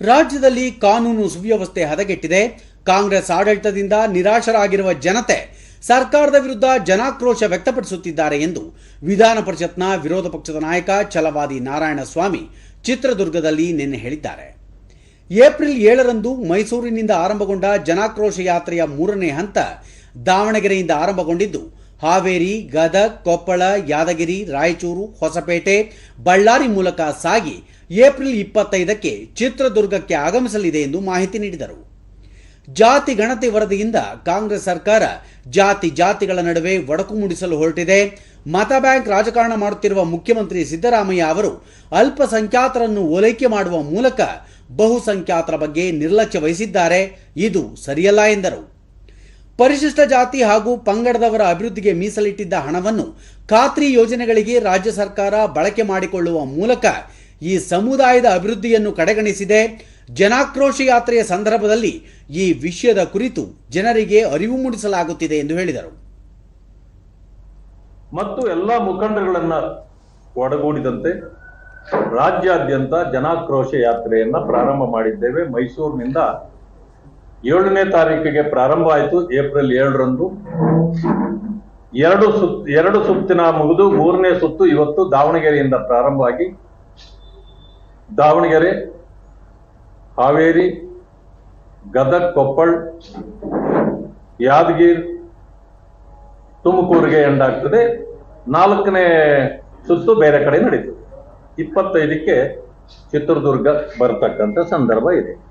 ರಾಜ್ಯದಲ್ಲಿ ಕಾನೂನು ಸುವ್ಯವಸ್ಥೆ ಹದಗೆಟ್ಟಿದೆ. ಕಾಂಗ್ರೆಸ್ ಆಡಳಿತದಿಂದ ನಿರಾಶರಾಗಿರುವ ಜನತೆ ಸರ್ಕಾರದ ವಿರುದ್ಧ ಜನಾಕ್ರೋಶ ವ್ಯಕ್ತಪಡಿಸುತ್ತಿದ್ದಾರೆ ಎಂದು ವಿಧಾನ ಪರಿಷತ್ನ ವಿರೋಧ ಪಕ್ಷದ ನಾಯಕ ಛಲವಾದಿ ನಾರಾಯಣಸ್ವಾಮಿ ಚಿತ್ರದುರ್ಗದಲ್ಲಿ ನಿನ್ನೆ ಹೇಳಿದ್ದಾರೆ. ಏಪ್ರಿಲ್ ಏಳರಂದು ಮೈಸೂರಿನಿಂದ ಆರಂಭಗೊಂಡ ಜನಾಕ್ರೋಶ ಯಾತ್ರೆಯ ಮೂರನೇ ಹಂತ ದಾವಣಗೆರೆಯಿಂದ ಆರಂಭಗೊಂಡಿದ್ದು ಹಾವೇರಿ, ಗದಗ್, ಕೊಪ್ಪಳ, ಯಾದಗಿರಿ, ರಾಯಚೂರು, ಹೊಸಪೇಟೆ, ಬಳ್ಳಾರಿ ಮೂಲಕ ಸಾಗಿ ಏಪ್ರಿಲ್ ಇಪ್ಪತ್ತೈದಕ್ಕೆ ಚಿತ್ರದುರ್ಗಕ್ಕೆ ಆಗಮಿಸಲಿದೆ ಎಂದು ಮಾಹಿತಿ ನೀಡಿದರು. ಜಾತಿ ಗಣತಿ ವರದಿಯಿಂದ ಕಾಂಗ್ರೆಸ್ ಸರ್ಕಾರ ಜಾತಿ ಜಾತಿಗಳ ನಡುವೆ ಒಡಕು ಮೂಡಿಸಲು ಹೊರಟಿದೆ. ಮತ ಬ್ಯಾಂಕ್ ರಾಜಕಾರಣ ಮಾಡುತ್ತಿರುವ ಮುಖ್ಯಮಂತ್ರಿ ಸಿದ್ದರಾಮಯ್ಯ ಅವರು ಅಲ್ಪಸಂಖ್ಯಾತರನ್ನು ಓಲೈಕೆ ಮಾಡುವ ಮೂಲಕ ಬಹುಸಂಖ್ಯಾತರ ಬಗ್ಗೆ ನಿರ್ಲಕ್ಷ್ಯ ವಹಿಸಿದ್ದಾರೆ. ಇದು ಸರಿಯಲ್ಲ ಎಂದರು. ಪರಿಶಿಷ್ಟ ಜಾತಿ ಹಾಗೂ ಪಂಗಡದವರ ಅಭಿವೃದ್ಧಿಗೆ ಮೀಸಲಿಟ್ಟಿದ್ದ ಹಣವನ್ನು ಖಾತ್ರಿ ಯೋಜನೆಗಳಿಗೆ ರಾಜ್ಯ ಸರ್ಕಾರ ಬಳಕೆ ಮಾಡಿಕೊಳ್ಳುವ ಮೂಲಕ ಈ ಸಮುದಾಯದ ಅಭಿವೃದ್ಧಿಯನ್ನು ಕಡೆಗಣಿಸಿದೆ. ಜನಾಕ್ರೋಶ ಯಾತ್ರೆಯ ಸಂದರ್ಭದಲ್ಲಿ ಈ ವಿಷಯದ ಕುರಿತು ಜನರಿಗೆ ಅರಿವು ಮೂಡಿಸಲಾಗುತ್ತಿದೆ ಎಂದು ಹೇಳಿದರು. ಮತ್ತು ಎಲ್ಲ ಮುಖಂಡರುಗಳನ್ನ ಒಡಗೂಡಿದಂತೆ ರಾಜ್ಯಾದ್ಯಂತ ಜನಾಕ್ರೋಶ ಯಾತ್ರೆಯನ್ನ ಪ್ರಾರಂಭ ಮಾಡಿದ್ದೇವೆ. ಮೈಸೂರಿನಿಂದ ಏಳನೇ ತಾರೀಕಿಗೆ ಪ್ರಾರಂಭ ಆಯಿತು, ಏಪ್ರಿಲ್ ಏಳರಂದು. ಎರಡು ಸುತ್, ಎರಡು ಸುತ್ತಿನ ಮುಗಿದು ಮೂರನೇ ಸುತ್ತು ಇವತ್ತು ದಾವಣಗೆರೆಯಿಂದ ಪ್ರಾರಂಭವಾಗಿ ದಾವಣಗೆರೆ, ಹಾವೇರಿ, ಗದಗ್, ಕೊಪ್ಪಳ್, ಯಾದಗಿರ್, ತುಮಕೂರಿಗೆ ಎಂಡಾಗ್ತದೆ ನಾಲ್ಕನೇ ಸುತ್ತು ಬೇರೆ ಕಡೆ ನಡೀತದೆ ಇಪ್ಪತ್ತೈದಕ್ಕೆ ಚಿತ್ರದುರ್ಗ ಬರತಕ್ಕಂಥ ಸಂದರ್ಭ ಇದೆ.